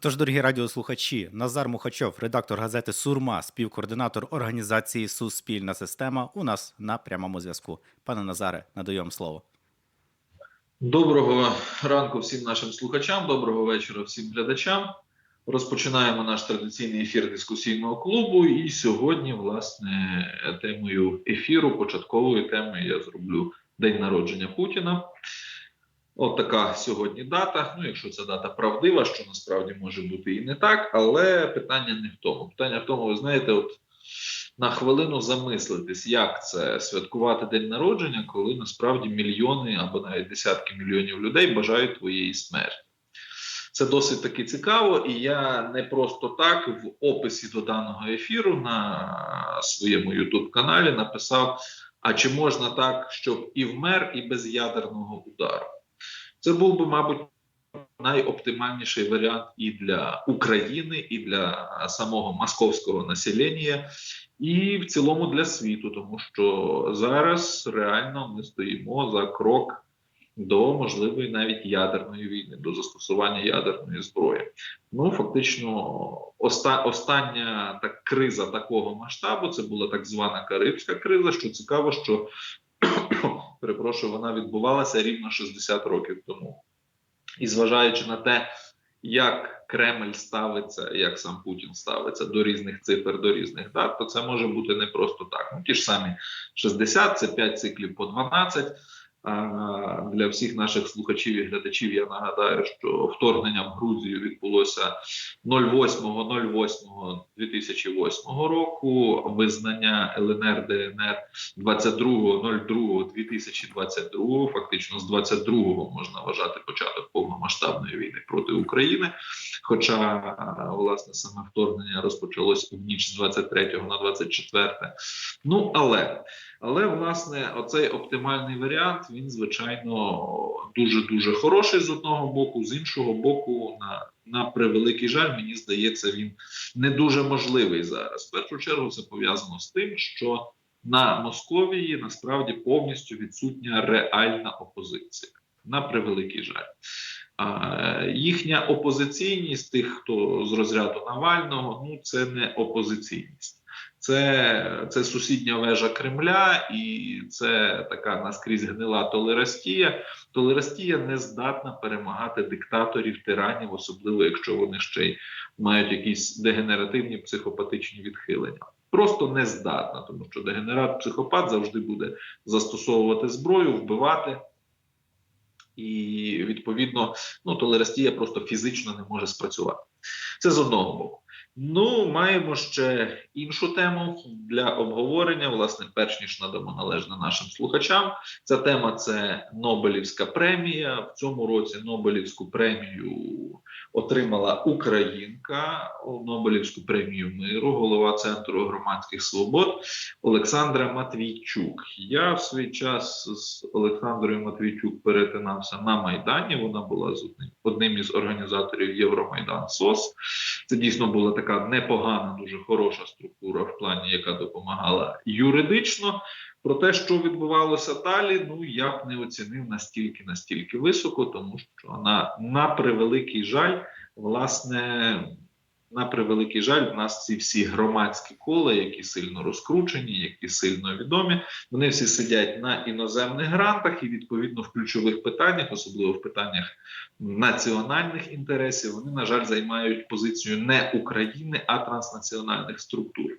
Отож, дорогі радіослухачі, Назар Мухачов, редактор газети Сурма, співкоординатор організації Суспільна система. У нас на прямому зв'язку. Пане Назаре, надаю вам слово. Доброго ранку всім нашим слухачам, доброго вечора всім глядачам. Розпочинаємо наш традиційний ефір дискусійного клубу. І сьогодні, власне, темою ефіру, початковою темою я зроблю день народження Путіна. От така сьогодні дата. Ну, якщо ця дата правдива, що насправді може бути і не так, але питання не в тому. Питання в тому, ви знаєте, от на хвилину замислитись, як це святкувати день народження, коли насправді мільйони або навіть десятки мільйонів людей бажають твоєї смерті. Це досить таки цікаво, і я не просто так в описі до даного ефіру на своєму youtube каналі написав: а чи можна так, щоб і вмер, і без ядерного удару? Це був би, мабуть, найоптимальніший варіант і для України, і для самого московського населення, і в цілому для світу, тому що зараз реально ми стоїмо за крок до можливої навіть ядерної війни, до застосування ядерної зброї. Ну фактично, оста остання так криза такого масштабу це була так звана Карибська криза. Що цікаво, що перепрошую, вона відбувалася рівно 60 років тому. І зважаючи на те, як Кремль ставиться, як сам Путін ставиться до різних цифр, до різних дат, то це може бути не просто так. Ну ті ж самі 60, це 5 циклів по 12. Для всіх наших слухачів і глядачів я нагадаю, що вторгнення в Грузію відбулося 08.08.2008 року. Визнання ЛНР ДНР 22.02.2022, Фактично з 22-го можна вважати початок повномасштабної війни проти України. Хоча власне саме вторгнення розпочалось в ніч з 23 на 24. Ну але але власне оцей оптимальний варіант він звичайно дуже дуже хороший з одного боку, з іншого боку, на на превеликий жаль, мені здається, він не дуже можливий зараз. В першу чергу це пов'язано з тим, що на Московії насправді повністю відсутня реальна опозиція. На превеликий жаль. А, їхня опозиційність тих, хто з розряду Навального, ну це не опозиційність. Це це сусідня вежа Кремля, і це така наскрізь гнила толерастія. Толерастія не здатна перемагати диктаторів, тиранів, особливо якщо вони ще й мають якісь дегенеративні психопатичні відхилення. Просто не здатна, тому що дегенерат-психопат завжди буде застосовувати зброю, вбивати. І відповідно ну толерастія просто фізично не може спрацювати. Це з одного боку. Ну, маємо ще іншу тему для обговорення. Власне, перш ніж надамо належне нашим слухачам. Ця тема це Нобелівська премія. В цьому році Нобелівську премію отримала Українка, Нобелівську премію миру, голова Центру громадських свобод Олександра Матвійчук. Я в свій час з Олександрою Матвійчук перетинався на Майдані. Вона була з одним одним із організаторів Євромайдан СОС. Це дійсно була така непогана, дуже хороша структура в плані, яка допомагала юридично. Про те, що відбувалося далі, ну я б не оцінив настільки настільки високо, тому що вона на превеликий жаль, власне, на превеликий жаль, в нас ці всі громадські кола, які сильно розкручені, які сильно відомі, вони всі сидять на іноземних грантах і відповідно в ключових питаннях, особливо в питаннях національних інтересів, вони на жаль займають позицію не України, а транснаціональних структур.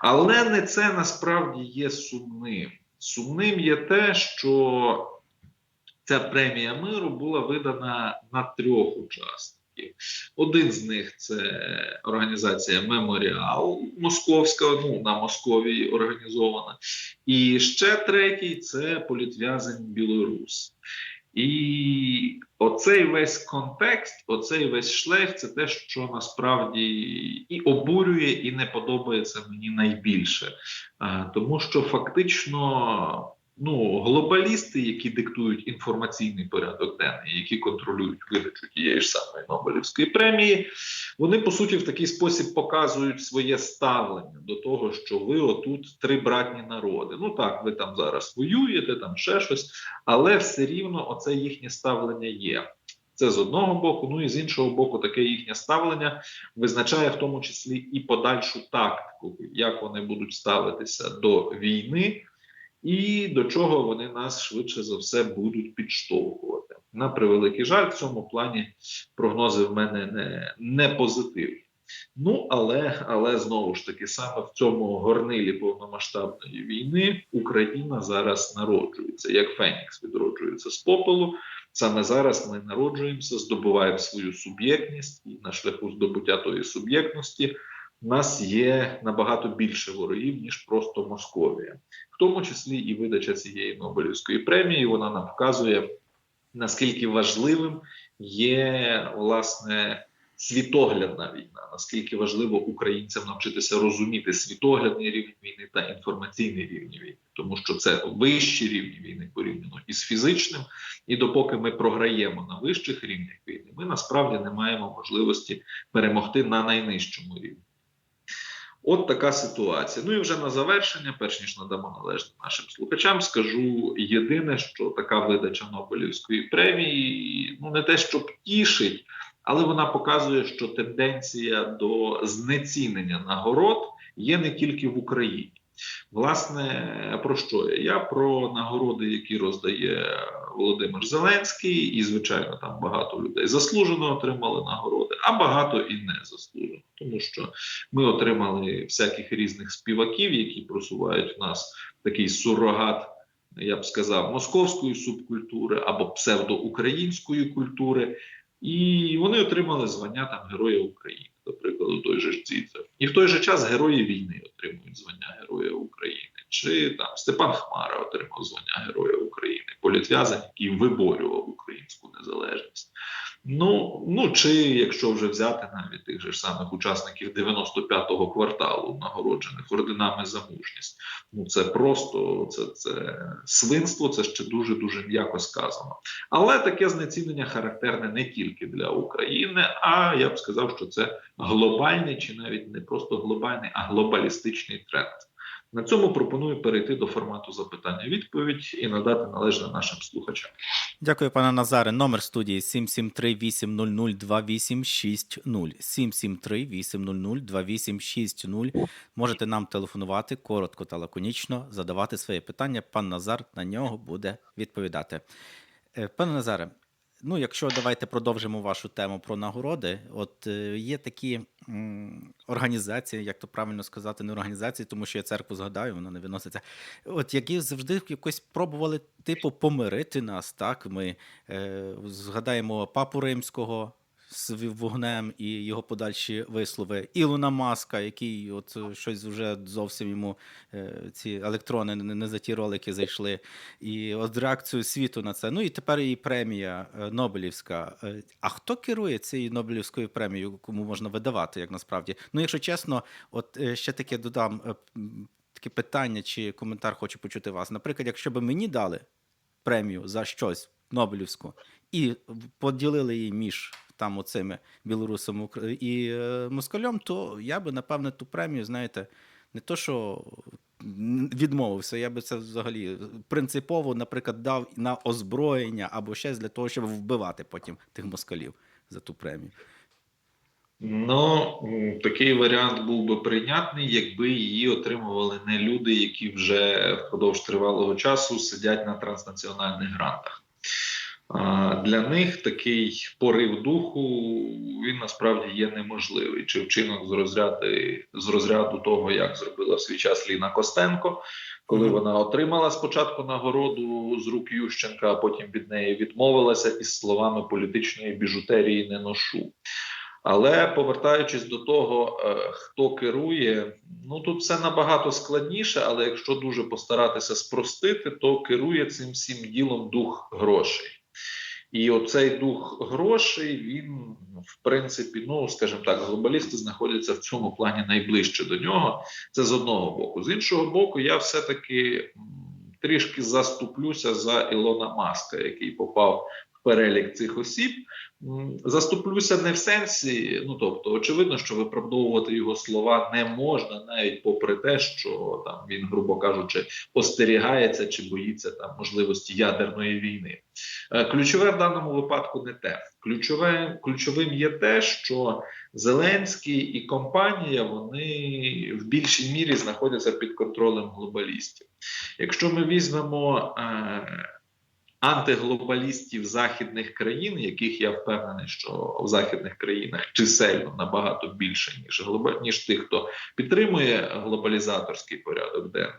Але не це насправді є сумним. Сумним є те, що ця премія миру була видана на трьох учасників. Один з них це організація Меморіал Московська, ну на Московії організована, і ще третій це політв'язень Білорус. І оцей весь контекст, оцей весь шлейф це те, що насправді і обурює, і не подобається мені найбільше, тому що фактично ну, глобалісти, які диктують інформаційний порядок денний, які контролюють видачу тієї ж самої Нобелівської премії, вони по суті в такий спосіб показують своє ставлення до того, що ви отут три братні народи. Ну так, ви там зараз воюєте, там ще щось, але все рівно оце їхнє ставлення є. Це з одного боку. Ну і з іншого боку, таке їхнє ставлення визначає в тому числі і подальшу тактику, як вони будуть ставитися до війни, і до чого вони нас швидше за все будуть підштовхувати. На превеликий жаль, в цьому плані прогнози в мене не, не позитивні. Ну, але, але знову ж таки, саме в цьому горнилі повномасштабної війни Україна зараз народжується, як Фенікс відроджується з попелу. Саме зараз ми народжуємося, здобуваємо свою суб'єктність, і на шляху здобуття тої суб'єктності у нас є набагато більше ворогів, ніж просто Московія, в тому числі і видача цієї Нобелівської премії. Вона нам вказує, наскільки важливим є власне світоглядна війна, наскільки важливо українцям навчитися розуміти світоглядний рівень війни та інформаційний рівень війни, тому що це вищі рівні війни порівняно із фізичним. І допоки ми програємо на вищих рівнях війни, ми насправді не маємо можливості перемогти на найнижчому рівні. От така ситуація. Ну і вже на завершення, перш ніж надамо належне нашим слухачам, скажу єдине, що така видача Нобелівської премії ну не те, що тішить, але вона показує, що тенденція до знецінення нагород є не тільки в Україні. Власне, про що я? Я про нагороди, які роздає Володимир Зеленський, і, звичайно, там багато людей заслужено отримали нагороди, а багато і не заслужено. Тому що ми отримали всяких різних співаків, які просувають в нас такий сурогат, я б сказав, московської субкультури або псевдоукраїнської культури. І вони отримали звання там Героя України, до прикладу, той же Ційцев. І в той же час герої війни отримують звання Героя України. Чи там Степан Хмара отримав звання Героя України, політв'язань, який виборював українську незалежність. Ну, ну чи якщо вже взяти навіть тих же ж самих учасників 95-го кварталу, нагороджених орденами за мужність, ну це просто це, це свинство, це ще дуже дуже м'яко сказано. Але таке знецінення характерне не тільки для України, а я б сказав, що це глобальний чи навіть не просто глобальний, а глобалістичний тренд. На цьому пропоную перейти до формату запитання-відповідь і надати належне нашим слухачам. Дякую, пане Назаре. Номер студії 773-800-2860. 773-800-2860. Можете нам телефонувати коротко та лаконічно, задавати своє питання. Пан Назар на нього буде відповідати. Е, Пане Назаре, ну якщо давайте продовжимо вашу тему про нагороди. От е, є такі м, організації, як то правильно сказати, не організації, тому що я церкву згадаю, вона не виноситься. От які завжди якось пробували типу помирити нас. Так, ми е, згадаємо папу римського. З вогнем і його подальші вислови. Ілона Маска, який от е, щось вже зовсім йому е, ці електрони не, за ті ролики зайшли. І от реакцію світу на це. Ну і тепер і премія е, Нобелівська. А хто керує цією Нобелівською премією, кому можна видавати, як насправді? Ну, якщо чесно, от ще таке додам таке питання чи коментар хочу почути вас. Наприклад, якщо б мені дали премію за щось Нобелівську і поділили її між там оцими білорусами і е, москалем, то я би напевне ту премію, знаєте, не то, що відмовився, я би це взагалі принципово, наприклад, дав на озброєння або щось для того, щоб вбивати потім тих москалів за ту премію. Ну, такий варіант був би прийнятний, якби її отримували не люди, які вже впродовж тривалого часу сидять на транснаціональних грантах. Для них такий порив духу він насправді є неможливий. Чи вчинок з розряду, з розряду того, як зробила в свій час Ліна Костенко, коли вона отримала спочатку нагороду з рук Ющенка, а потім від неї відмовилася із словами політичної біжутерії не ношу. Але повертаючись до того, е, хто керує, ну тут все набагато складніше, але якщо дуже постаратися спростити, то керує цим всім ділом дух грошей. І оцей дух грошей, він, в принципі, ну скажімо так, глобалісти знаходяться в цьому плані найближче до нього. Це з одного боку. З іншого боку, я все-таки трішки заступлюся за Ілона Маска, який попав перелік цих осіб. Заступлюся не в сенсі, ну тобто, очевидно, що виправдовувати його слова не можна, навіть попри те, що там він, грубо кажучи, остерігається чи боїться там можливості ядерної війни. Е, Ключове в даному випадку не те. Ключове ключовим є те, що Зеленський і компанія вони в більшій мірі знаходяться під контролем глобалістів. Якщо ми візьмемо е, антиглобалістів західних країн, яких я впевнений, що в західних країнах чисельно набагато більше ніж глоба- ніж тих, хто підтримує глобалізаторський порядок денний.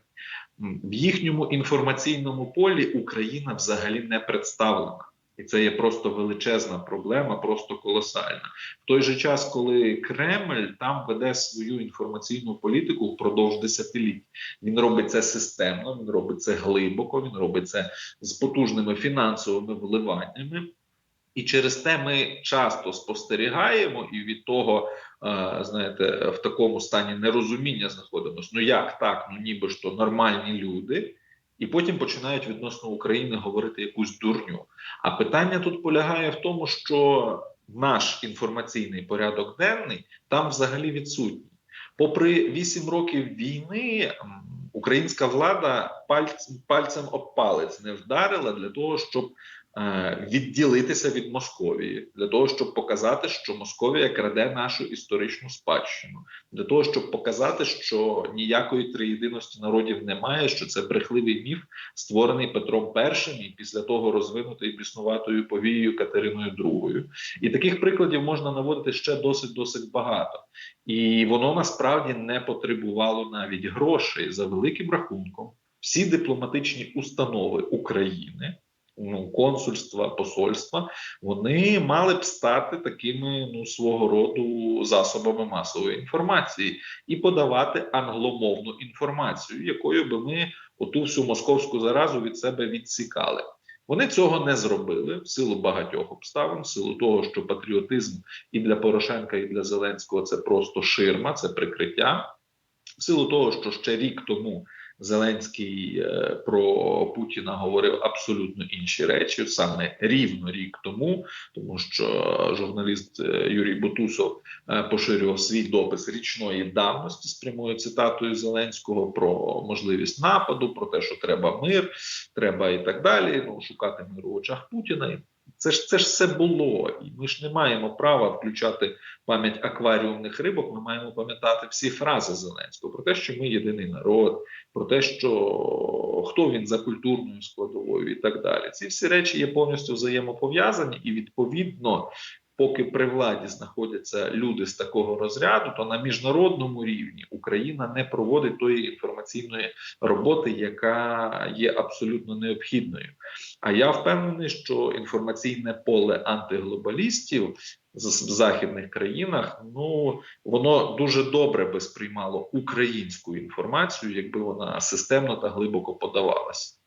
В їхньому інформаційному полі Україна взагалі не представлена. І це є просто величезна проблема, просто колосальна. В той же час, коли Кремль там веде свою інформаційну політику впродовж десятиліть, він робить це системно, він робить це глибоко, він робить це з потужними фінансовими вливаннями. І через те ми часто спостерігаємо, і від того, е, знаєте, в такому стані нерозуміння знаходимося. Ну як так? Ну ніби ж то нормальні люди, і потім починають відносно України говорити якусь дурню. А питання тут полягає в тому, що наш інформаційний порядок денний там взагалі відсутній. Попри вісім років війни, українська влада пальцем, об палець не вдарила для того, щоб відділитися від Московії, для того, щоб показати, що Московія краде нашу історичну спадщину, для того, щоб показати, що ніякої триєдиності народів немає, що це брехливий міф, створений Петром І і після того розвинутий біснуватою повією Катериною II. І таких прикладів можна наводити ще досить досить багато. І воно насправді не потребувало навіть грошей за великим рахунком. Всі дипломатичні установи України, ну консульства, посольства, вони мали б стати такими ну свого роду засобами масової інформації і подавати англомовну інформацію, якою би ми оту всю московську заразу від себе відсікали. Вони цього не зробили в силу багатьох обставин, в силу того, що патріотизм і для Порошенка, і для Зеленського це просто ширма, це прикриття. В силу того, що ще рік тому Зеленський е, про Путіна говорив абсолютно інші речі, саме рівно рік тому, тому що журналіст е, Юрій Бутусов е, поширював свій допис річної давності з прямою цитатою Зеленського про можливість нападу, про те, що треба мир, треба і так далі. Ну шукати мир у очах Путіна. Це ж це ж все було, і ми ж не маємо права включати пам'ять акваріумних рибок. Ми маємо пам'ятати всі фрази Зеленського про те, що ми єдиний народ, про те, що хто він за культурною складовою, і так далі. Ці всі речі є повністю взаємопов'язані, і відповідно, поки при владі знаходяться люди з такого розряду, то на міжнародному рівні Україна не проводить тої інформаційної роботи, яка є абсолютно необхідною. А я впевнений, що інформаційне поле антиглобалістів в західних країнах, ну воно дуже добре би сприймало українську інформацію, якби вона системно та глибоко подавалася.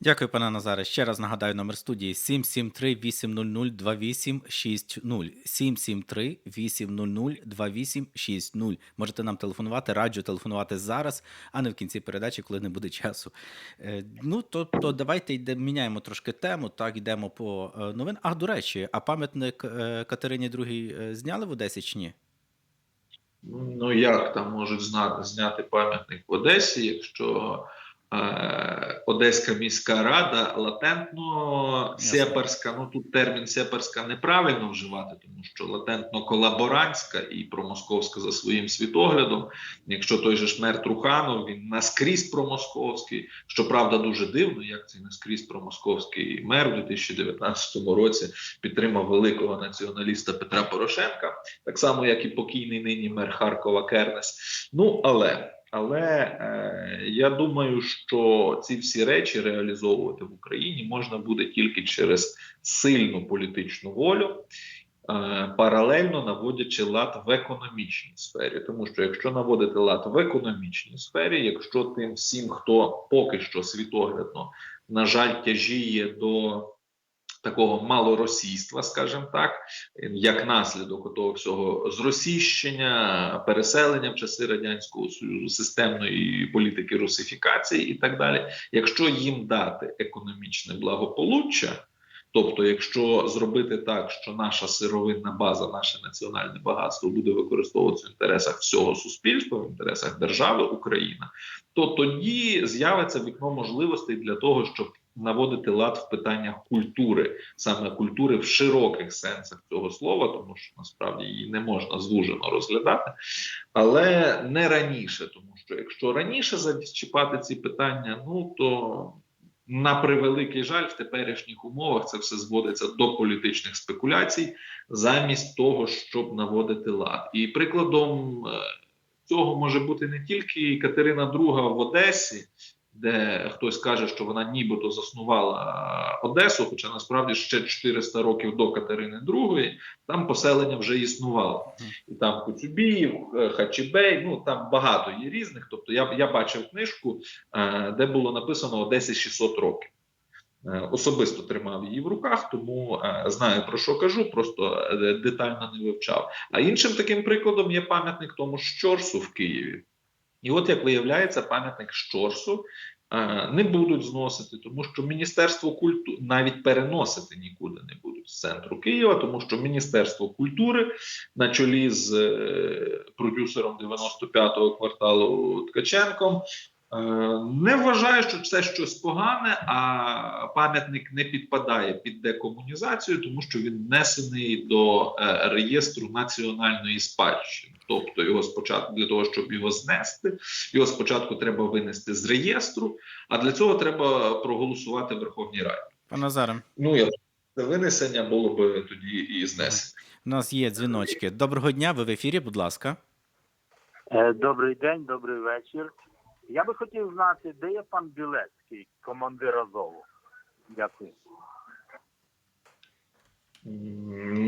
Дякую, пане Назаре. Ще раз нагадаю номер студії 773 800 2860 773 800 2860. Можете нам телефонувати, раджу телефонувати зараз, а не в кінці передачі, коли не буде часу. Е, Ну, то, то давайте йде, міняємо трошки тему, так, йдемо по е, новин. А, до речі, а пам'ятник е, Катерині II зняли в Одесі чи ні? Ну як там можуть зняти пам'ятник в Одесі, якщо Одеська міська рада латентно сепарська, ну тут термін сепарська неправильно вживати, тому що латентно колаборантська і промосковська за своїм світоглядом. Якщо той же ж мер Труханов, він наскрізь промосковський, щоправда, дуже дивно, як цей наскрізь промосковський мер у 2019 році підтримав великого націоналіста Петра Порошенка, так само як і покійний нині мер Харкова Кернес. Ну але. Але е, я думаю, що ці всі речі реалізовувати в Україні можна буде тільки через сильну політичну волю, е, паралельно наводячи лад в економічній сфері. Тому що якщо наводити лад в економічній сфері, якщо тим всім, хто поки що світоглядно, на жаль, тяжіє до такого малоросійства, скажімо так, як наслідок того всього зросійщення, переселення в часи радянського союзу, системної політики русифікації і так далі. Якщо їм дати економічне благополуччя, Тобто, якщо зробити так, що наша сировинна база, наше національне багатство буде використовуватися в інтересах всього суспільства, в інтересах держави Україна, то тоді з'явиться вікно можливостей для того, щоб наводити лад в питаннях культури, саме культури в широких сенсах цього слова, тому що насправді її не можна звужено розглядати, але не раніше, тому що якщо раніше зачіпати ці питання, ну то на превеликий жаль, в теперішніх умовах це все зводиться до політичних спекуляцій, замість того, щоб наводити лад. І прикладом е, цього може бути не тільки Катерина II в Одесі, де хтось каже, що вона нібито заснувала Одесу, хоча насправді ще 400 років до Катерини II там поселення вже існувало. І там Коцюбіїв, е, Хачібей, ну там багато є різних. Тобто я, я бачив книжку, е, де було написано Одесі 600 років. Е, Особисто тримав її в руках, тому е, знаю про що кажу, просто е, детально не вивчав. А іншим таким прикладом є пам'ятник тому Щорсу в Києві. І от як виявляється, пам'ятник Щорсу е, не будуть зносити, тому що Міністерство культури навіть переносити нікуди не будуть з центру Києва, тому що Міністерство культури на чолі з е, продюсером 95-го кварталу Ткаченком. Е, Не вважає, що це щось погане, а пам'ятник не підпадає під декомунізацію, тому що він внесений до е, реєстру національної спадщини. Тобто його спочатку для того, щоб його знести, його спочатку треба винести з реєстру, а для цього треба проголосувати в Верховній Раді. Пане Назаре, Ну я це винесення було би тоді і знесення. у нас є дзвіночки. Доброго дня, ви в ефірі, будь ласка. Е, Добрий день, добрий вечір. Я би хотів знати, де є пан Білецький, командир Азову. Дякую.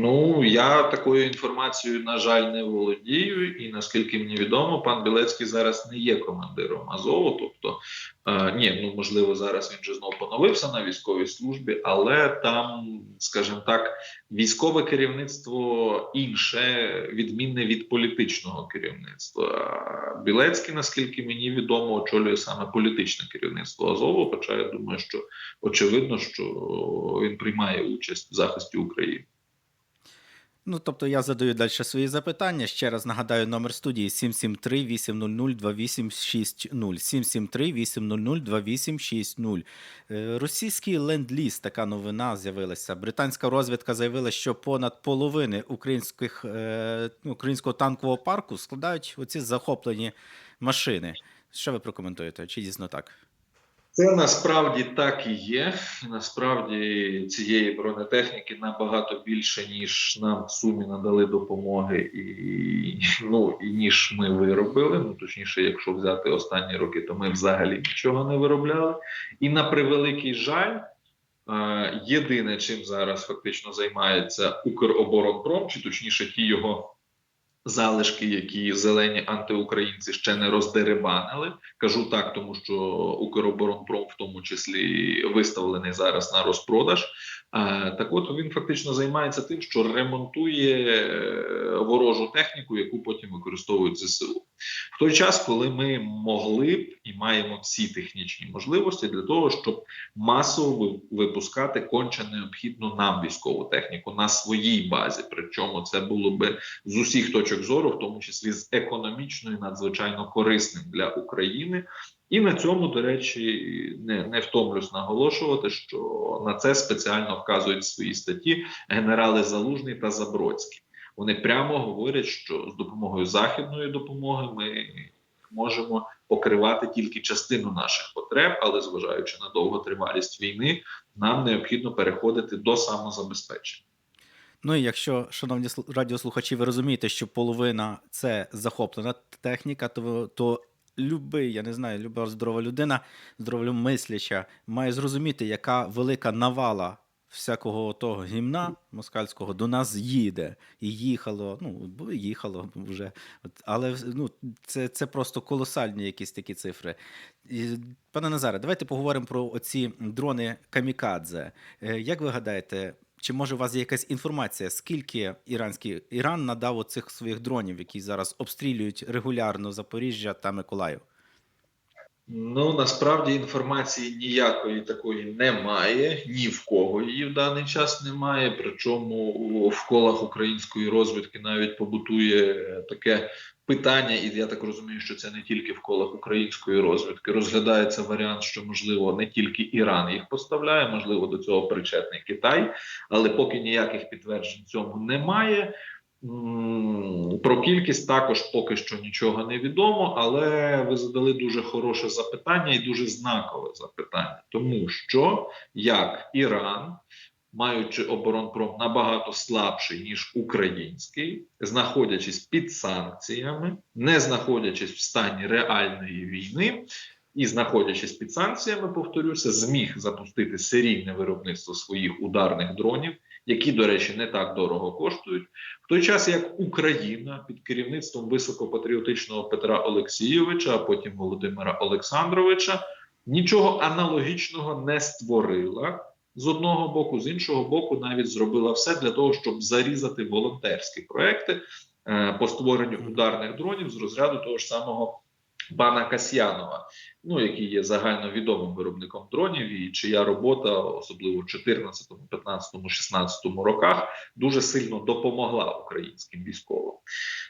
Ну я такою інформацією, на жаль, не володію, і наскільки мені відомо, пан Білецький зараз не є командиром Азову. Тобто, е, ні, ну можливо, зараз він вже знов поновився на військовій службі, але там, скажімо так, військове керівництво інше, відмінне від політичного керівництва. Білецький, наскільки мені відомо, очолює саме політичне керівництво Азову. Хоча я думаю, що очевидно, що він приймає участь в захисті України. Ну, тобто я задаю далі свої запитання. Ще раз нагадаю номер студії 773 800 2860 773 800 2860 Е, Російський ленд-ліз, така новина з'явилася. Британська розвідка заявила, що понад половини українських, е, українського танкового парку складають оці захоплені машини. Що ви прокоментуєте? Чи дійсно так? Це насправді так і є. Насправді цієї бронетехніки набагато більше, ніж нам в сумі надали допомоги, і ну і ніж ми виробили. Ну точніше, якщо взяти останні роки, то ми взагалі нічого не виробляли. І на превеликий жаль, е, єдине, чим зараз фактично займається Укроборонпром, чи точніше, ті його. Залишки, які зелені антиукраїнці ще не роздерибанили, кажу так, тому що Укроборонпром в тому числі виставлений зараз на розпродаж. Так от він фактично займається тим, що ремонтує е, ворожу техніку, яку потім використовують ЗСУ. В той час, коли ми могли б і маємо всі технічні можливості для того, щоб масово випускати конче необхідну нам військову техніку на своїй базі. Причому це було би з усіх точок зору, в тому числі з економічною, надзвичайно корисним для України. І на цьому, до речі, не, не втомлюсь наголошувати, що на це спеціально вказують в своїй статті генерали Залужний та Забродський. Вони прямо говорять, що з допомогою західної допомоги ми можемо покривати тільки частину наших потреб, але зважаючи на довготривалість війни, нам необхідно переходити до самозабезпечення. Ну і якщо, шановні слу- радіослухачі, ви розумієте, що половина це захоплена техніка, то, то любий, я не знаю, люба здорова людина, здоровомисляча, має зрозуміти, яка велика навала всякого того гімна москальського до нас їде. І їхало, ну, їхало вже. Але ну, це, це просто колосальні якісь такі цифри. Пане Назаре, давайте поговоримо про оці дрони Камікадзе. Е, Як ви гадаєте, чи може у вас є якась інформація, скільки іранський Іран надав оцих своїх дронів, які зараз обстрілюють регулярно Запоріжжя та Миколаїв? Ну насправді інформації ніякої такої немає, ні в кого її в даний час немає. Причому в колах української розвідки навіть побутує таке питання, і я так розумію, що це не тільки в колах української розвідки. Розглядається варіант, що можливо не тільки Іран їх поставляє, можливо, до цього причетний Китай, але поки ніяких підтверджень цьому немає. Про кількість також поки що нічого не відомо, але ви задали дуже хороше запитання і дуже знакове запитання, тому що як Іран, маючи оборонпром набагато слабший ніж український, знаходячись під санкціями, не знаходячись в стані реальної війни. І знаходячись під санкціями, повторюся, зміг запустити серійне виробництво своїх ударних дронів, які, до речі, не так дорого коштують, в той час як Україна під керівництвом високопатріотичного Петра Олексійовича, а потім Володимира Олександровича, нічого аналогічного не створила. З одного боку, з іншого боку, навіть зробила все для того, щоб зарізати волонтерські проекти е, по створенню ударних дронів з розряду того ж самого пана Касьянова, ну який є загальновідомим виробником дронів, і чия робота, особливо в 14, 15, 16 роках, дуже сильно допомогла українським військовим.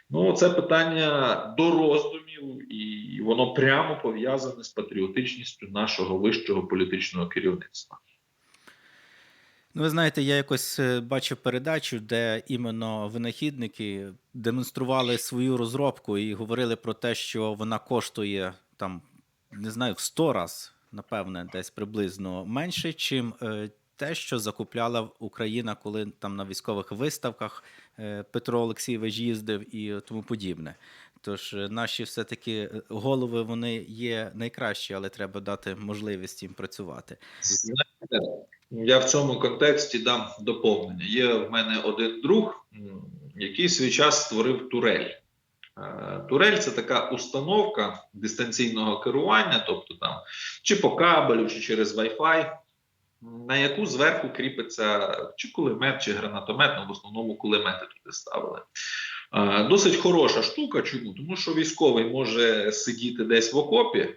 Ну, це питання до роздумів, і воно прямо пов'язане з патріотичністю нашого вищого політичного керівництва. Ну, ви знаєте, я якось е, бачив передачу, де іменно винахідники демонстрували свою розробку і говорили про те, що вона коштує там, не знаю, в 100 раз, напевне, десь приблизно менше, чим е, те, що закупляла Україна, коли там на військових виставках е, Петро Олексійович їздив і тому подібне. Тож наші все-таки голови вони є найкращі, але треба дати можливість їм працювати. Я в цьому контексті дам доповнення. Є в мене один друг, який свій час створив турель. Е, Турель це така установка дистанційного керування, тобто там чи по кабелю, чи через Wi-Fi, на яку зверху кріпиться чи кулемет, чи гранатомет, ну в основному кулемети туди ставили. Е, Досить хороша штука. Чому? Тому що військовий може сидіти десь в окопі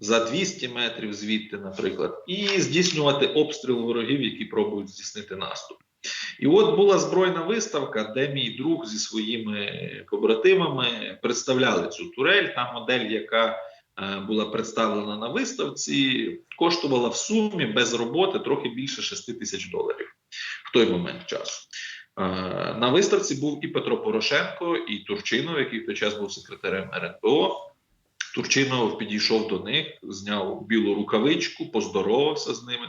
за 200 метрів звідти, наприклад, і здійснювати обстріл ворогів, які пробують здійснити наступ. І от була збройна виставка, де мій друг зі своїми побратимами представляли цю турель. Та модель, яка е, була представлена на виставці, коштувала в сумі без роботи трохи більше 6 тисяч доларів в той момент часу. Е, На виставці був і Петро Порошенко, і Турчинов, який в той час був секретарем РНБО. Турчинов підійшов до них, зняв білу рукавичку, поздоровався з ними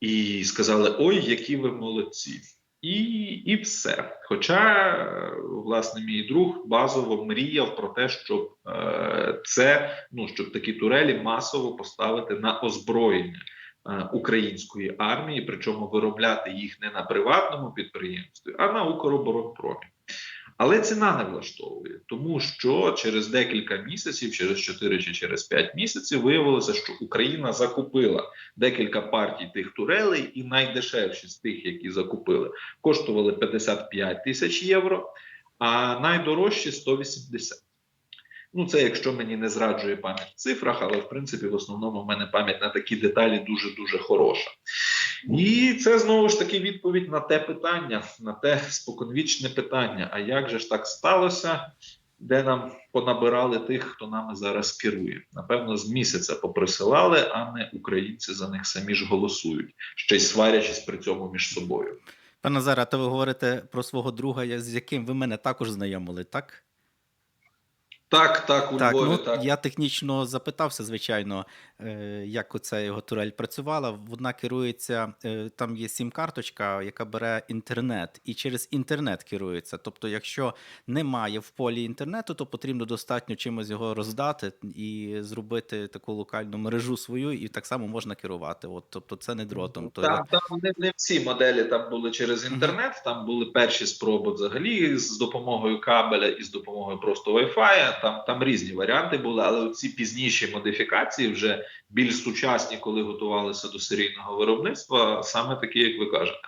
і сказали: Ой, які ви молодці! І, і все. Хоча, власне, мій друг базово мріяв про те, щоб е, це ну щоб такі турелі масово поставити на озброєння е, української армії, причому виробляти їх не на приватному підприємстві, а на Укроборонпромі. Але ціна не влаштовує, тому що через декілька місяців, через 4 чи через 5 місяців, виявилося, що Україна закупила декілька партій тих турелей, і найдешевші з тих, які закупили, коштували 55 тисяч євро, а найдорожчі 180. Ну, це якщо мені не зраджує пам'ять в цифрах, але в принципі в основному в мене пам'ять на такі деталі дуже дуже хороша. І це знову ж таки відповідь на те питання, на те споконвічне питання. А як же ж так сталося, де нам понабирали тих, хто нами зараз керує? Напевно, з місяця поприсилали, а не українці за них самі ж голосують, ще й сварячись при цьому між собою. Пане Назаре, а то ви говорите про свого друга, з яким ви мене також знайомили, так? Так, так, у Так, Львові ну так. я технічно запитався, звичайно, е, як оця його турель працювала. Вона керується, е, там є сім-карточка, яка бере інтернет, і через інтернет керується. Тобто, якщо немає в полі інтернету, то потрібно достатньо чимось його роздати і зробити таку локальну мережу свою, і так само можна керувати. От, тобто, це не дротом. То Там, там не, не всі моделі там були через інтернет, там були перші спроби взагалі з допомогою кабеля і з допомогою просто Wi-Fi. Там, там різні варіанти були, але ці пізніші модифікації, вже більш сучасні, коли готувалися до серійного виробництва, саме такі, як ви кажете.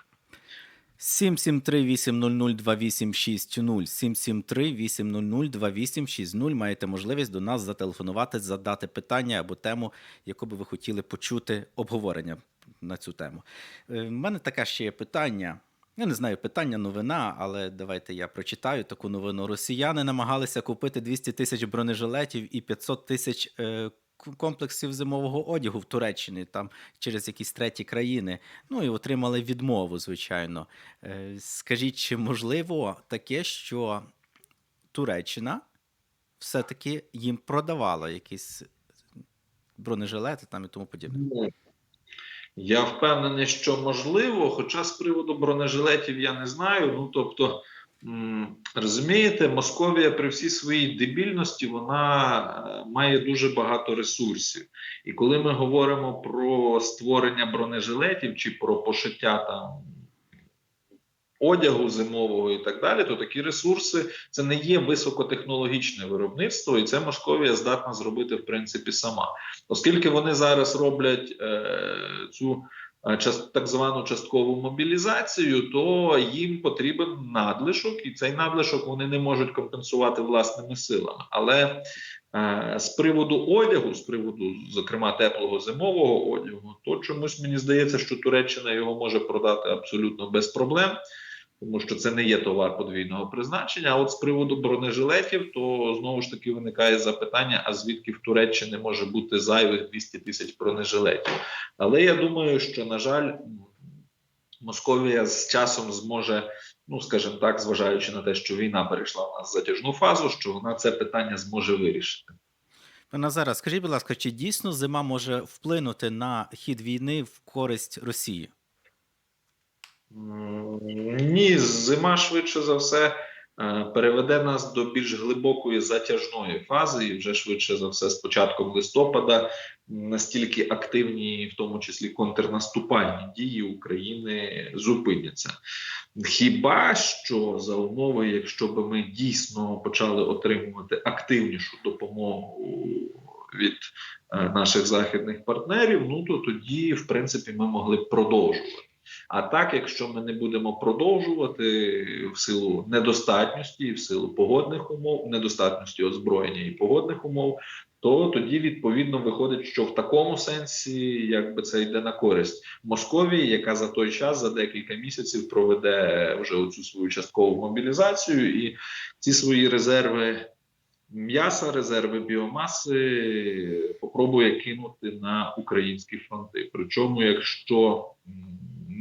773-800-2860, 773-800-2860. Маєте можливість до нас зателефонувати, задати питання або тему, яку би ви хотіли почути обговорення на цю тему. Е, В мене таке ще є питання. Я не знаю, питання новина, але давайте я прочитаю таку новину. Росіяни намагалися купити 200 тисяч бронежилетів і 500 тисяч е, комплексів зимового одягу в Туреччині, там через якісь треті країни. Ну і отримали відмову, звичайно. Е, Скажіть, чи можливо таке, що Туреччина все-таки їм продавала якісь бронежилети там і тому подібне? Я впевнений, що можливо, хоча з приводу бронежилетів я не знаю. Ну тобто, розумієте, Московія при всій своїй дебільності вона е, має дуже багато ресурсів. І коли ми говоримо про створення бронежилетів чи про пошиття там. Одягу зимового і так далі, то такі ресурси це не є високотехнологічне виробництво, і це Московія здатна зробити в принципі сама. Оскільки вони зараз роблять е, цю е, так звану часткову мобілізацію, то їм потрібен надлишок, і цей надлишок вони не можуть компенсувати власними силами. Але е, з приводу одягу, з приводу, зокрема, теплого зимового одягу, то чомусь мені здається, що Туреччина його може продати абсолютно без проблем. Тому що це не є товар подвійного призначення. А от з приводу бронежилетів, то знову ж таки виникає запитання: а звідки в Туреччині може бути зайвих 200 тисяч бронежилетів? Але я думаю, що на жаль, Московія з часом зможе, ну скажімо так, зважаючи на те, що війна перейшла в нас в затяжну фазу, що вона це питання зможе вирішити. Пане Назаре, скажіть, будь ласка, чи дійсно зима може вплинути на хід війни в користь Росії? Ні, зима швидше за все е, переведе нас до більш глибокої затяжної фази, і вже швидше за все, з початком листопада настільки активні, в тому числі контрнаступальні дії України зупиняться. Хіба що за умови, якщо б ми дійсно почали отримувати активнішу допомогу від е, наших західних партнерів, ну то тоді, в принципі, ми могли б продовжувати. А так, якщо ми не будемо продовжувати в силу недостатності, в силу погодних умов, недостатності озброєння і погодних умов, то тоді відповідно виходить, що в такому сенсі якби це йде на користь Московії, яка за той час за декілька місяців проведе вже оцю свою часткову мобілізацію, і ці свої резерви м'яса, резерви біомаси попробує кинути на українські фронти. Причому, якщо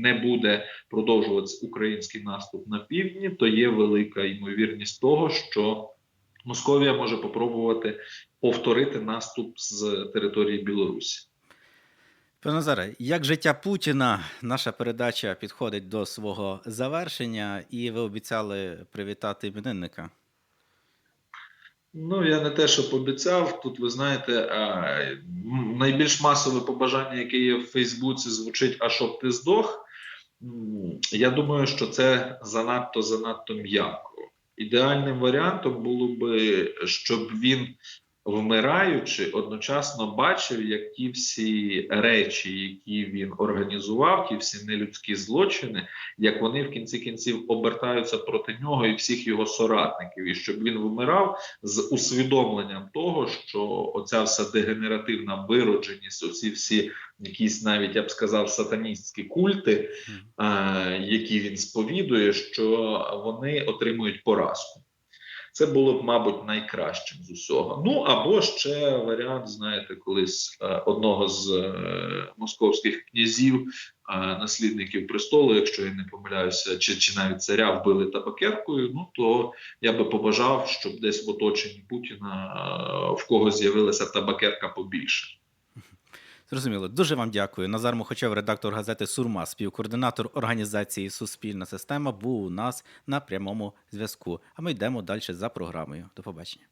не буде продовжуватися український наступ на півдні, то є велика ймовірність того, що Московія може попробувати повторити наступ з території Білорусі. Пане Назаре, як життя Путіна, наша передача підходить до свого завершення, і ви обіцяли привітати іменинника. Ну, я не те, що пообіцяв. Тут ви знаєте, а, найбільш масове побажання, яке є в Фейсбуці, звучить: а щоб ти здох. Я думаю, що це занадто занадто м'яко. Ідеальним варіантом було би, щоб він, вмираючи, одночасно бачив, як ті всі речі, які він організував, ті всі нелюдські злочини, як вони в кінці кінців обертаються проти нього і всіх його соратників, і щоб він вмирав з усвідомленням того, що оця вся дегенеративна виродженість, оці всі якісь навіть я б сказав сатаністські культи, е, які він сповідує, що вони отримують поразку. Це було б, мабуть, найкращим з усього. Ну або ще варіант, знаєте, колись е, одного з е, московських князів, е, наслідників престолу, якщо я не помиляюся, чи, чи навіть царя вбили табакеркою. Ну то я би побажав, щоб десь в оточенні Путіна в кого з'явилася табакерка побільше. Зрозуміло. Дуже вам дякую. Назар Мухачев, редактор газети Сурма, співкоординатор організації Суспільна система, був у нас на прямому зв'язку. А ми йдемо далі за програмою. До побачення.